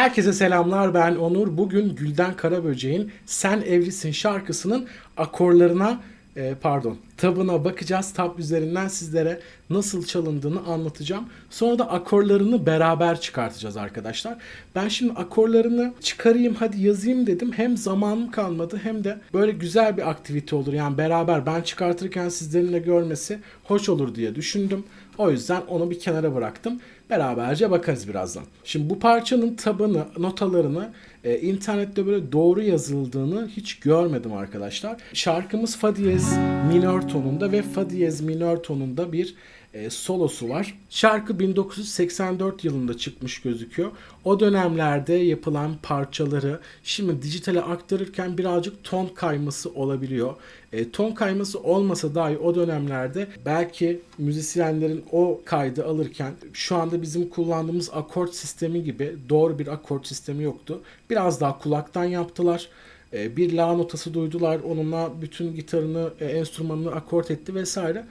Herkese selamlar ben Onur. Bugün Gülden Karaböcek'in Sen Evlisin şarkısının akorlarına e, pardon tabına bakacağız. Tab üzerinden sizlere nasıl çalındığını anlatacağım. Sonra da akorlarını beraber çıkartacağız arkadaşlar. Ben şimdi akorlarını çıkarayım hadi yazayım dedim. Hem zamanım kalmadı hem de böyle güzel bir aktivite olur. Yani beraber ben çıkartırken sizlerin de görmesi hoş olur diye düşündüm. O yüzden onu bir kenara bıraktım. Beraberce bakarız birazdan. Şimdi bu parçanın tabanı, notalarını e, internette böyle doğru yazıldığını hiç görmedim arkadaşlar. Şarkımız fa diyez minör tonunda ve fa diyez minör tonunda bir e, solosu var. Şarkı 1984 yılında çıkmış gözüküyor. O dönemlerde yapılan parçaları şimdi dijitale aktarırken birazcık ton kayması olabiliyor. E, ton kayması olmasa dahi o dönemlerde belki müzisyenlerin o kaydı alırken şu anda bizim kullandığımız akort sistemi gibi doğru bir akort sistemi yoktu. Biraz daha kulaktan yaptılar. E, bir la notası duydular. Onunla bütün gitarını, e, enstrümanını akort etti vesaire.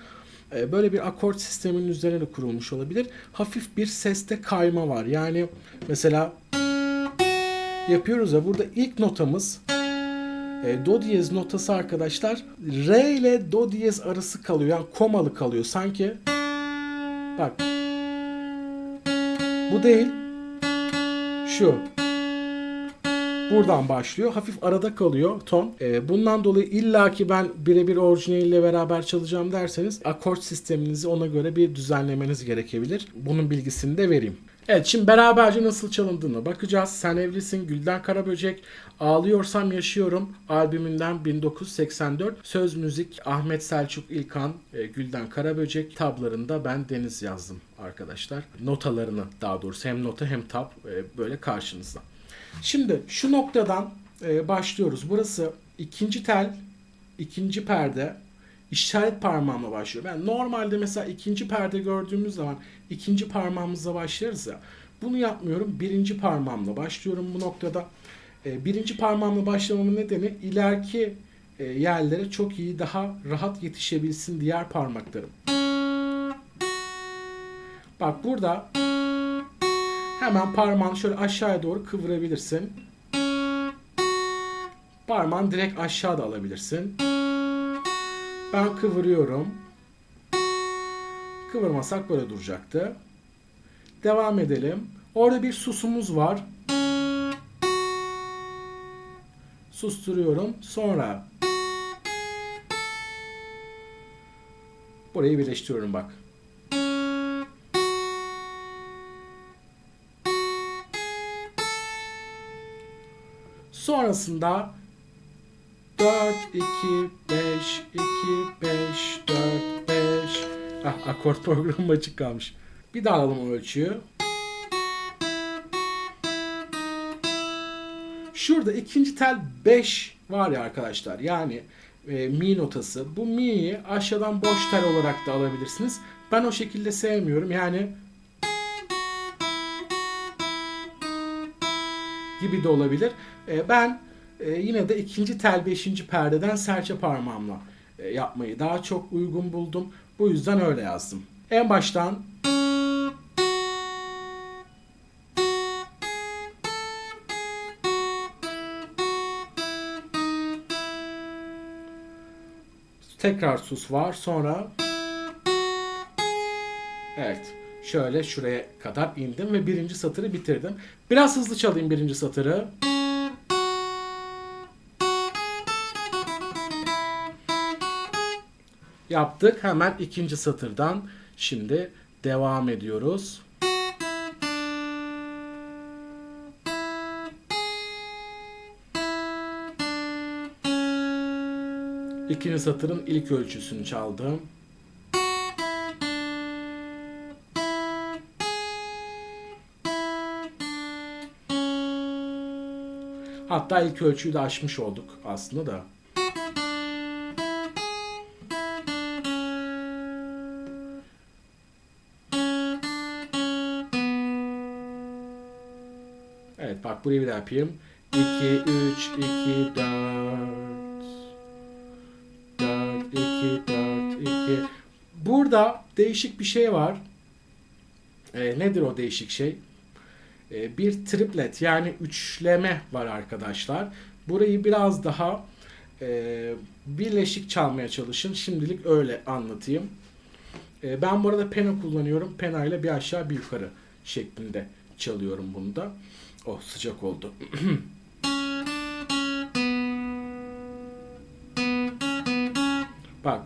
E, böyle bir akort sisteminin üzerine kurulmuş olabilir. Hafif bir seste kayma var. Yani mesela yapıyoruz ya burada ilk notamız e, do diyez notası arkadaşlar re ile do diyez arası kalıyor. Yani komalı kalıyor. Sanki bak bu değil şu buradan başlıyor. Hafif arada kalıyor ton. E, bundan dolayı illaki ben birebir orijinaliyle beraber çalacağım derseniz akort sisteminizi ona göre bir düzenlemeniz gerekebilir. Bunun bilgisini de vereyim. Evet şimdi beraberce nasıl çalındığını bakacağız. Sen evlisin Gülden Karaböcek. Ağlıyorsam Yaşıyorum albümünden 1984. Söz müzik Ahmet Selçuk İlkan, e, Gülden Karaböcek. Tablarında ben Deniz yazdım arkadaşlar. Notalarını daha doğrusu hem nota hem tab e, böyle karşınızda. Şimdi şu noktadan e, başlıyoruz. Burası ikinci tel, ikinci perde, işaret parmağımla başlıyor. Ben normalde mesela ikinci perde gördüğümüz zaman ikinci parmağımızla başlarız ya. Bunu yapmıyorum. Birinci parmağımla başlıyorum bu noktada. E, birinci parmağımla başlamamın nedeni ileriki e, yerlere çok iyi daha rahat yetişebilsin diğer parmaklarım. Bak burada hemen parmağını şöyle aşağıya doğru kıvırabilirsin. Parmağını direkt aşağıda alabilirsin. Ben kıvırıyorum. Kıvırmasak böyle duracaktı. Devam edelim. Orada bir susumuz var. Susturuyorum. Sonra burayı birleştiriyorum bak. Sonrasında 4, 2, 5, 2, 5, 4, 5. Ah akort programı açık kalmış. Bir daha alalım o ölçüyü. Şurada ikinci tel 5 var ya arkadaşlar. Yani e, mi notası. Bu mi'yi aşağıdan boş tel olarak da alabilirsiniz. Ben o şekilde sevmiyorum. Yani gibi de olabilir. E, ben e, yine de ikinci tel beşinci perdeden serçe parmağımla e, yapmayı daha çok uygun buldum. Bu yüzden öyle yazdım. En baştan tekrar sus var. Sonra Evet. Şöyle şuraya kadar indim ve birinci satırı bitirdim. Biraz hızlı çalayım birinci satırı. Yaptık. Hemen ikinci satırdan şimdi devam ediyoruz. İkinci satırın ilk ölçüsünü çaldım. Hatta ilk ölçüyü de aşmış olduk aslında da. Evet bak burayı bir daha yapayım. 2, 3, 2, 4. 4, 2, 4, 2. Burada değişik bir şey var. E, nedir o değişik şey? E, bir triplet yani üçleme var arkadaşlar. Burayı biraz daha e, birleşik çalmaya çalışın. Şimdilik öyle anlatayım. E, ben bu arada pena kullanıyorum. Pena ile bir aşağı bir yukarı şeklinde çalıyorum bunu da. Oh sıcak oldu. Bak.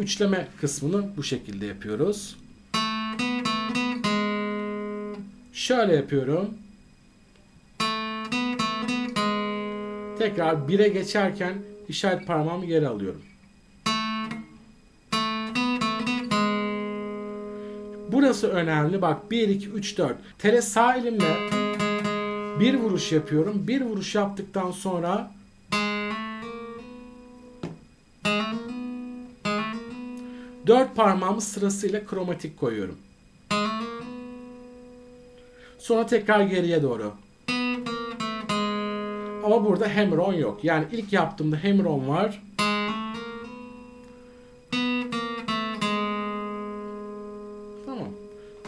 Üçleme kısmını bu şekilde yapıyoruz. Şöyle yapıyorum. Tekrar 1'e geçerken işaret parmağımı geri alıyorum. Burası önemli. Bak 1, 2, 3, 4. Tele sağ elimle bir vuruş yapıyorum. Bir vuruş yaptıktan sonra dört parmağımı sırasıyla kromatik koyuyorum. Sonra tekrar geriye doğru. Ama burada hammer on yok. Yani ilk yaptığımda hammer on var. Tamam.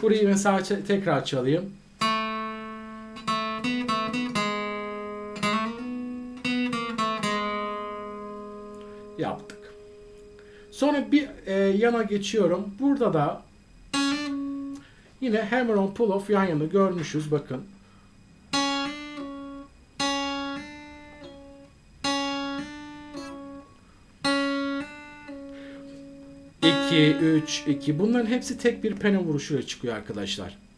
Burayı mesela tekrar çalayım. Sonra bir e, yana geçiyorum. Burada da yine hammer on pull off yan yana görmüşüz bakın. İki, üç, iki. Bunların hepsi tek bir pena vuruşuyla çıkıyor arkadaşlar.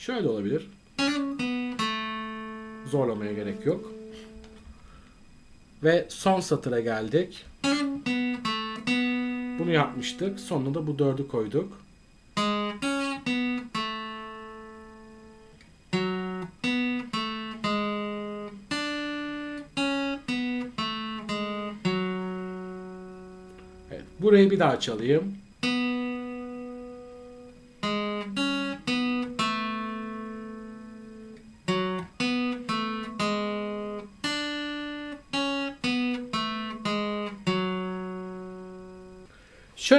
Şöyle olabilir. Zorlamaya gerek yok. Ve son satıra geldik. Bunu yapmıştık. Sonunda da bu dördü koyduk. Evet, burayı bir daha çalayım.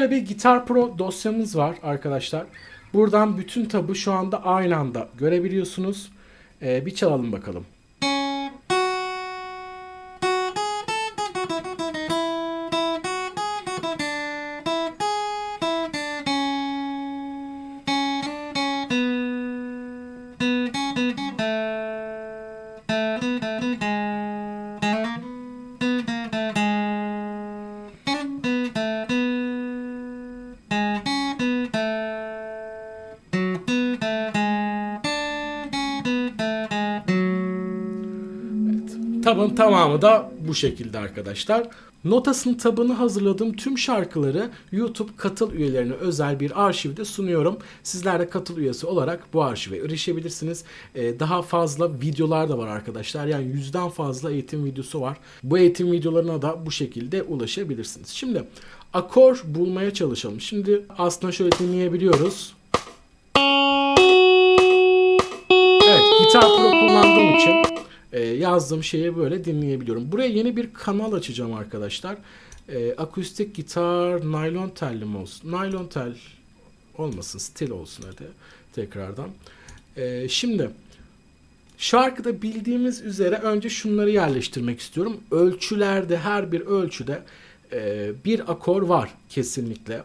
Şöyle bir Gitar Pro dosyamız var arkadaşlar. Buradan bütün tabı şu anda aynı anda görebiliyorsunuz. Ee, bir çalalım bakalım. Tamamı da bu şekilde arkadaşlar. Notas'ın tabını hazırladığım tüm şarkıları YouTube katıl üyelerine özel bir arşivde sunuyorum. Sizler de katıl üyesi olarak bu arşive erişebilirsiniz. Ee, daha fazla videolar da var arkadaşlar. Yani yüzden fazla eğitim videosu var. Bu eğitim videolarına da bu şekilde ulaşabilirsiniz. Şimdi akor bulmaya çalışalım. Şimdi aslında şöyle dinleyebiliyoruz. Evet, Gitar Pro kullandığım için e, yazdığım şeyi böyle dinleyebiliyorum. Buraya yeni bir kanal açacağım arkadaşlar. E, akustik gitar naylon telli mi olsun? Naylon tel olmasın, stil olsun hadi tekrardan. E, şimdi şarkıda bildiğimiz üzere önce şunları yerleştirmek istiyorum. Ölçülerde her bir ölçüde e, bir akor var kesinlikle.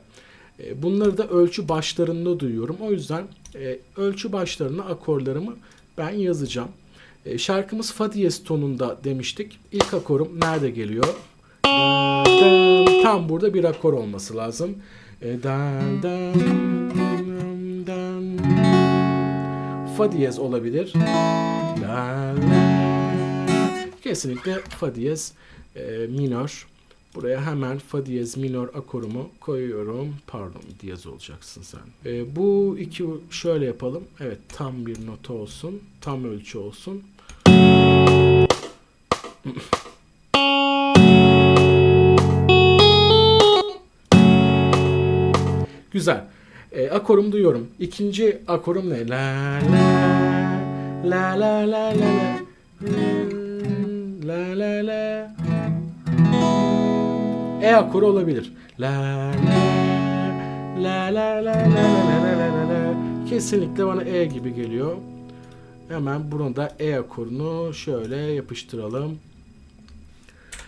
E, bunları da ölçü başlarında duyuyorum. O yüzden e, ölçü başlarına akorlarımı ben yazacağım. E, şarkımız fa diyez tonunda demiştik. İlk akorum nerede geliyor? Tam burada bir akor olması lazım. E. Fa diyez olabilir. La, la. Kesinlikle fa diyez e. Buraya hemen fa diyez minör akorumu koyuyorum. Pardon diyez olacaksın sen. E, bu iki şöyle yapalım. Evet tam bir nota olsun. Tam ölçü olsun. Güzel. E, akorumu duyuyorum. İkinci akorum ne? La la la la la la Hmm, la la la E akoru olabilir. La la la la la la la la la la la Kesinlikle bana E gibi geliyor. Hemen bunu da E akorunu şöyle yapıştıralım.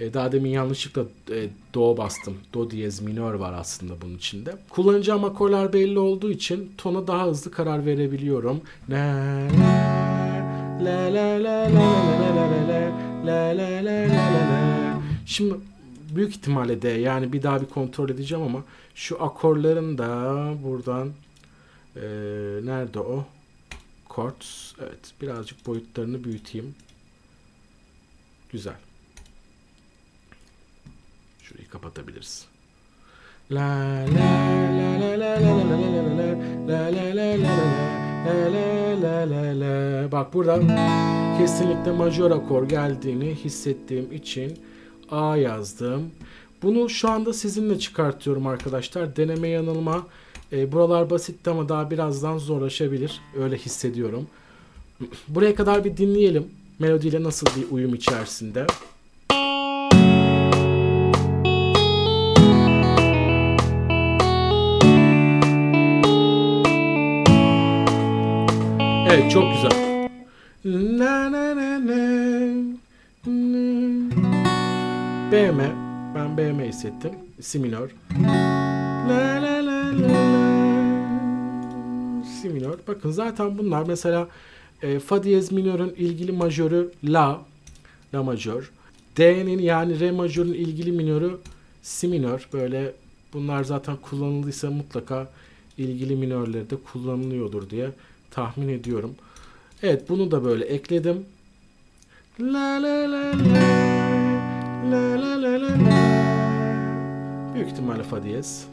E, daha demin yanlışlıkla e, do bastım. Do diyez minör var aslında bunun içinde. Kullanacağım akorlar belli olduğu için tona daha hızlı karar verebiliyorum. La la la la la la la la la la la la la la Şimdi büyük ihtimalle de yani bir daha bir kontrol edeceğim ama şu akorların da buradan e, nerede o? Chords. Evet birazcık boyutlarını büyüteyim. Güzel. Şurayı kapatabiliriz. La la la la la la la la la la la la la la la Bak burada kesinlikle majör akor geldiğini hissettiğim için A yazdım. Bunu şu anda sizinle çıkartıyorum arkadaşlar. Deneme yanılma. E, buralar basitti ama daha birazdan zorlaşabilir. Öyle hissediyorum. Buraya kadar bir dinleyelim. Melodiyle nasıl bir uyum içerisinde. Evet çok güzel. Na na na na. BM. Ben BM hissettim. Si minör. La la la la la. Si minör. Bakın zaten bunlar mesela e, Fa diyez minörün ilgili majörü La. La majör. D'nin yani Re majörün ilgili minörü Si minör. Böyle bunlar zaten kullanıldıysa mutlaka ilgili minörlerde kullanılıyordur diye tahmin ediyorum. Evet bunu da böyle ekledim. La la la la la la la la Büyük ihtimalle fa diyez.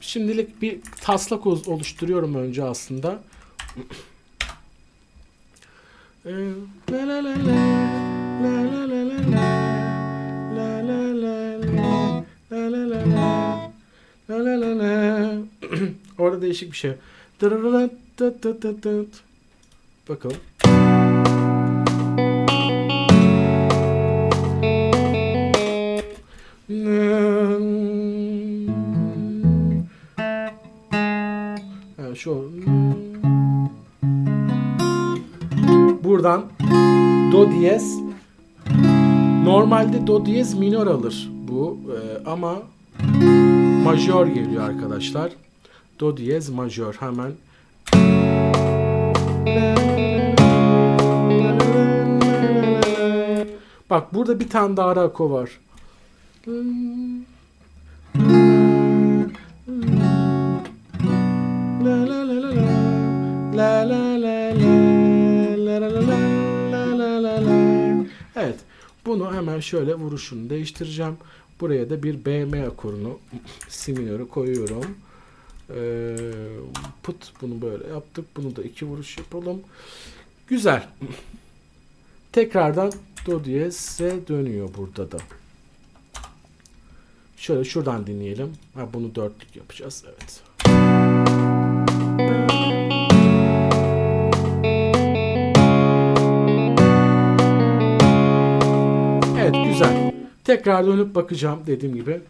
Şimdilik bir taslak oluşturuyorum önce aslında. Ee, la la la la la La la la la. Orada değişik bir şey. Bakalım. Ha, şu buradan do diyez normalde do diyez minör alır bu e, ama majör geliyor arkadaşlar do diyez majör hemen Bak burada bir tane daha arako var. Evet. Bunu hemen şöyle vuruşunu değiştireceğim. Buraya da bir BM akorunu, si minörü koyuyorum. Ee, put bunu böyle yaptık. Bunu da iki vuruş yapalım. Güzel. Tekrardan do diyez'e dönüyor burada da. Şöyle şuradan dinleyelim. Ha, bunu dörtlük yapacağız. Evet. Evet güzel. Tekrar dönüp bakacağım dediğim gibi.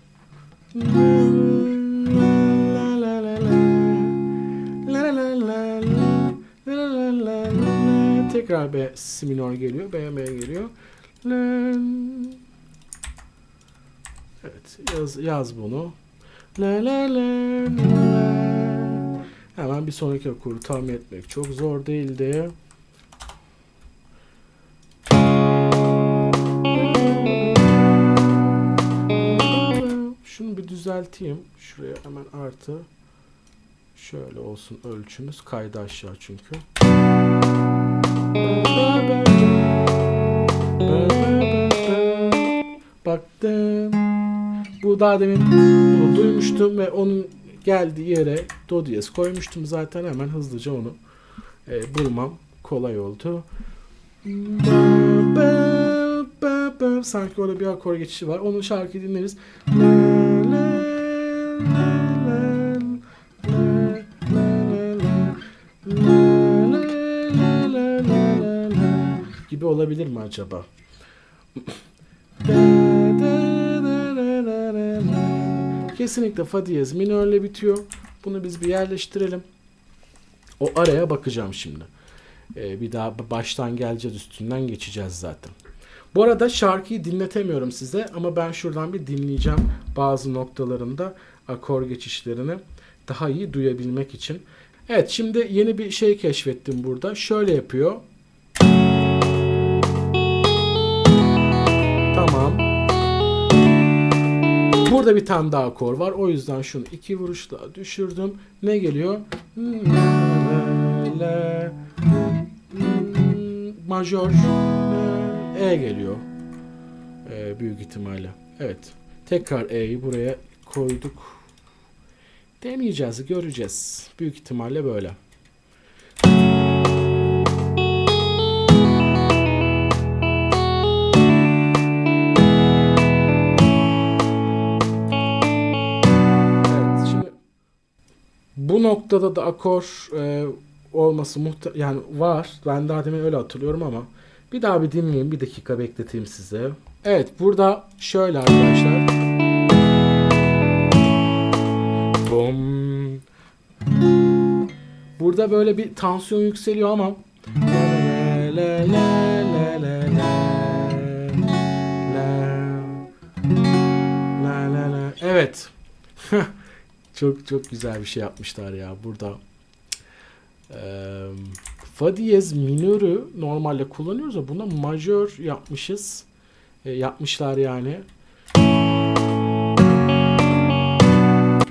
Tekrar B si minor geliyor. B M geliyor. La. Evet yaz, yaz bunu. La la la. Hemen bir sonraki akuru tahmin etmek çok zor değildi. Şunu bir düzelteyim. Şuraya hemen artı. Şöyle olsun ölçümüz. Kaydı aşağı çünkü. Baktım. Bu daha demin duymuştum ve onun geldiği yere do diyez koymuştum zaten hemen hızlıca onu e, bulmam kolay oldu. Sanki orada bir akor geçişi var. Onun şarkıyı dinleriz. Gibi olabilir mi acaba? Kesinlikle fa diyez minörle bitiyor. Bunu biz bir yerleştirelim. O araya bakacağım şimdi. Ee, bir daha baştan geleceğiz üstünden geçeceğiz zaten. Bu arada şarkıyı dinletemiyorum size ama ben şuradan bir dinleyeceğim bazı noktalarında akor geçişlerini daha iyi duyabilmek için. Evet şimdi yeni bir şey keşfettim burada. Şöyle yapıyor. Tamam. Burada bir tane daha akor var. O yüzden şunu iki vuruşla düşürdüm. Ne geliyor? Majör E geliyor. Ee, büyük ihtimalle. Evet. Tekrar E'yi buraya koyduk. Deneyeceğiz, göreceğiz. Büyük ihtimalle böyle. Bu noktada da akor e, olması muhte yani var. Ben daha demin öyle hatırlıyorum ama bir daha bir dinleyeyim. Bir dakika bekleteyim size. Evet burada şöyle arkadaşlar. Bom. Burada böyle bir tansiyon yükseliyor ama çok çok güzel bir şey yapmışlar ya burada. Ee, minörü normalde kullanıyoruz ama buna majör yapmışız. Yapmışlar yani.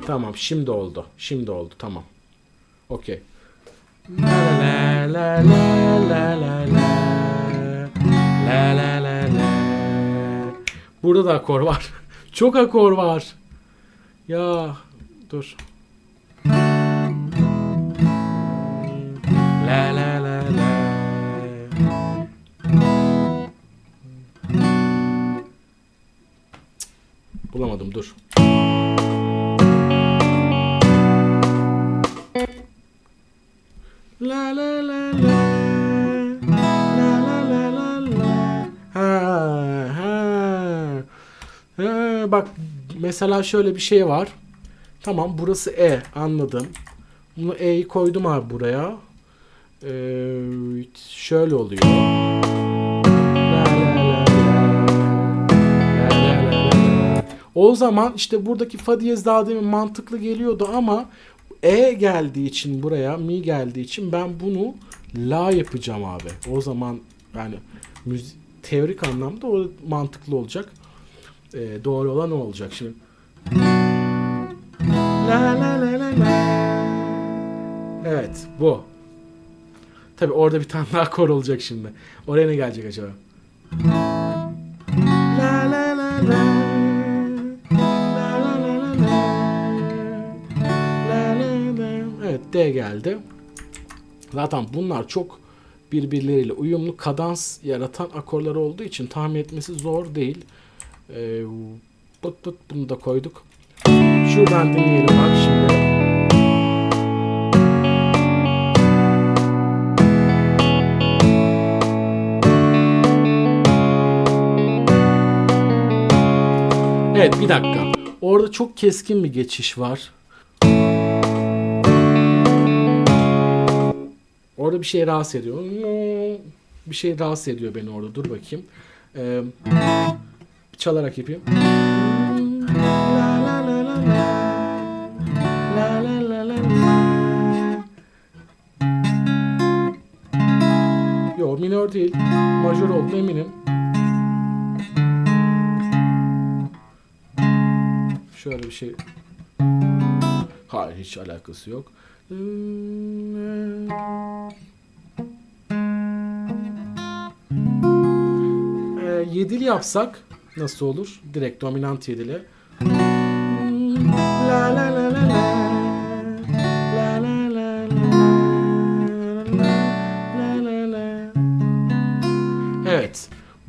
Tamam şimdi oldu. Şimdi oldu tamam. Okey. Burada da akor var. Çok akor var. Ya dur. La la la la. Bulamadım dur. La la la la. La la la la la. Ha ha. Ha, bak mesela şöyle bir şey var. Tamam burası E anladım. Bunu E'yi koydum abi buraya. Ee, şöyle oluyor. O zaman işte buradaki fa diyez daha demin mantıklı geliyordu ama e geldiği için buraya mi geldiği için ben bunu la yapacağım abi. O zaman yani teorik anlamda o mantıklı olacak. Ee, doğru olan o olacak şimdi. La la la la la. Evet bu. Tabi orada bir tane daha kor olacak şimdi. Oraya ne gelecek acaba? La la la la. La la la la la. La la la. Evet D geldi. Zaten bunlar çok birbirleriyle uyumlu kadans yaratan akorlar olduğu için tahmin etmesi zor değil. Ee, bunu da koyduk. Şuradan dinleyelim bak şimdi. Evet bir dakika. Orada çok keskin bir geçiş var. Orada bir şey rahatsız ediyor. Bir şey rahatsız ediyor beni orada. Dur bakayım. Ee, çalarak yapayım. O minör değil. Majör olduğunu eminim. Şöyle bir şey. Hayır hiç alakası yok. E, yedili yapsak nasıl olur? Direkt dominant yedili. La la la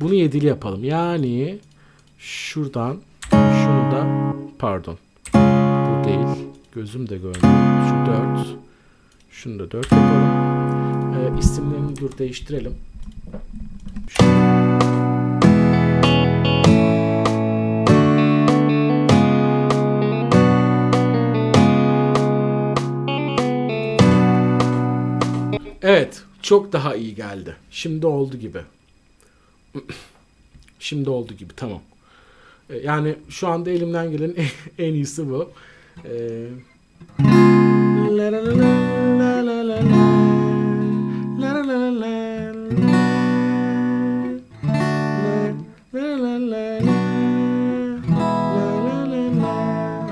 Bunu yedili yapalım. Yani şuradan şunu da pardon. Bu değil. Gözüm de görmüyor. Şu 4. Şunu da 4 yapalım. Ee, isimlerini dur değiştirelim. Evet, çok daha iyi geldi. Şimdi oldu gibi. Şimdi oldu gibi tamam. Yani şu anda elimden gelen en iyisi bu.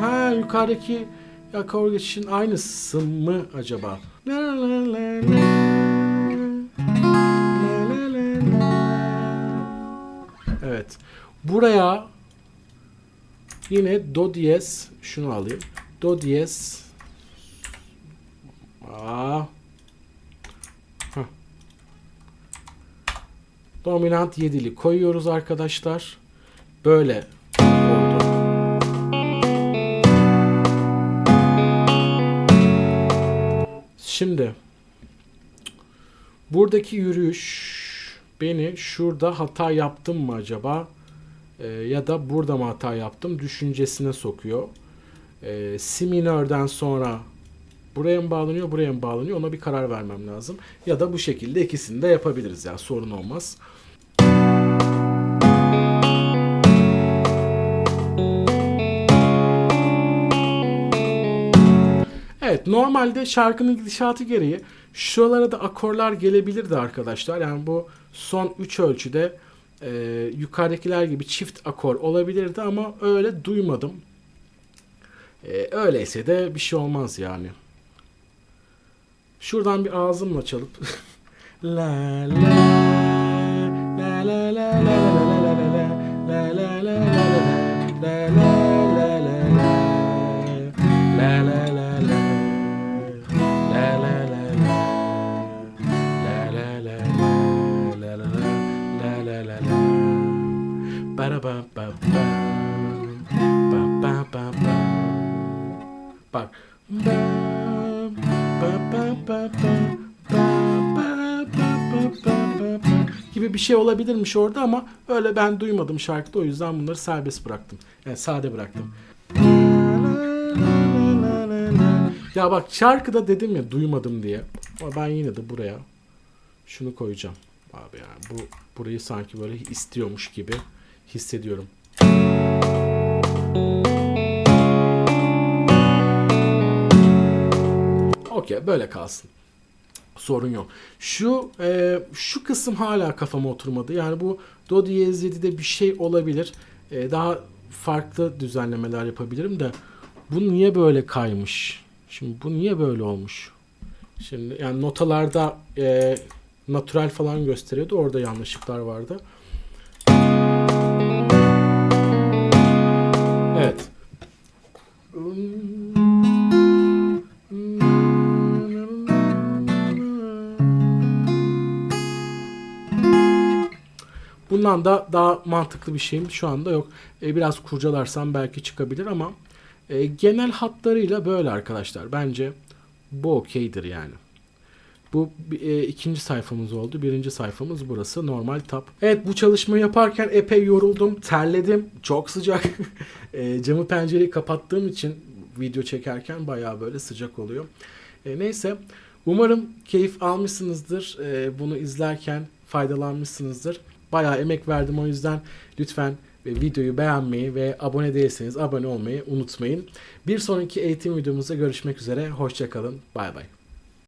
Ha yukarıdaki akor geçişin aynısı mı acaba? La la la la. Evet. Buraya yine do diyez şunu alayım. Do diyez Aa. Dominant yedili koyuyoruz arkadaşlar. Böyle. Şimdi buradaki yürüyüş beni şurada hata yaptım mı acaba e, ya da burada mı hata yaptım düşüncesine sokuyor. Ee, e, si sonra buraya mı bağlanıyor buraya mı bağlanıyor ona bir karar vermem lazım. Ya da bu şekilde ikisini de yapabiliriz ya yani sorun olmaz. Evet normalde şarkının gidişatı gereği şuralara da akorlar gelebilirdi arkadaşlar. Yani bu son 3 ölçüde e, yukarıdakiler gibi çift akor olabilirdi ama öyle duymadım. E, öyleyse de bir şey olmaz yani. Şuradan bir ağzımla çalıp la la la la la la gibi bir şey olabilirmiş orada ama öyle ben duymadım şarkıda o yüzden bunları serbest bıraktım. Yani sade bıraktım. Ya bak şarkıda dedim ya duymadım diye. Ama ben yine de buraya şunu koyacağım. Abi yani bu burayı sanki böyle istiyormuş gibi hissediyorum. Okey böyle kalsın. Sorun yok. Şu e, şu kısım hala kafama oturmadı. Yani bu do diyez 7'de bir şey olabilir. E, daha farklı düzenlemeler yapabilirim de bu niye böyle kaymış? Şimdi bu niye böyle olmuş? Şimdi yani notalarda e, natural falan gösteriyordu. Orada yanlışlıklar vardı. Evet. Bundan da daha mantıklı bir şeyim şu anda yok. E, biraz kurcalarsam belki çıkabilir ama e, genel hatlarıyla böyle arkadaşlar. Bence bu okeydir yani. Bu e, ikinci sayfamız oldu. Birinci sayfamız burası. Normal tab. Evet bu çalışmayı yaparken epey yoruldum. Terledim. Çok sıcak. e, camı pencereyi kapattığım için video çekerken bayağı böyle sıcak oluyor. E, neyse. Umarım keyif almışsınızdır. E, bunu izlerken faydalanmışsınızdır. Bayağı emek verdim o yüzden lütfen e, videoyu beğenmeyi ve abone değilseniz abone olmayı unutmayın. Bir sonraki eğitim videomuzda görüşmek üzere. Hoşçakalın. Bay bay.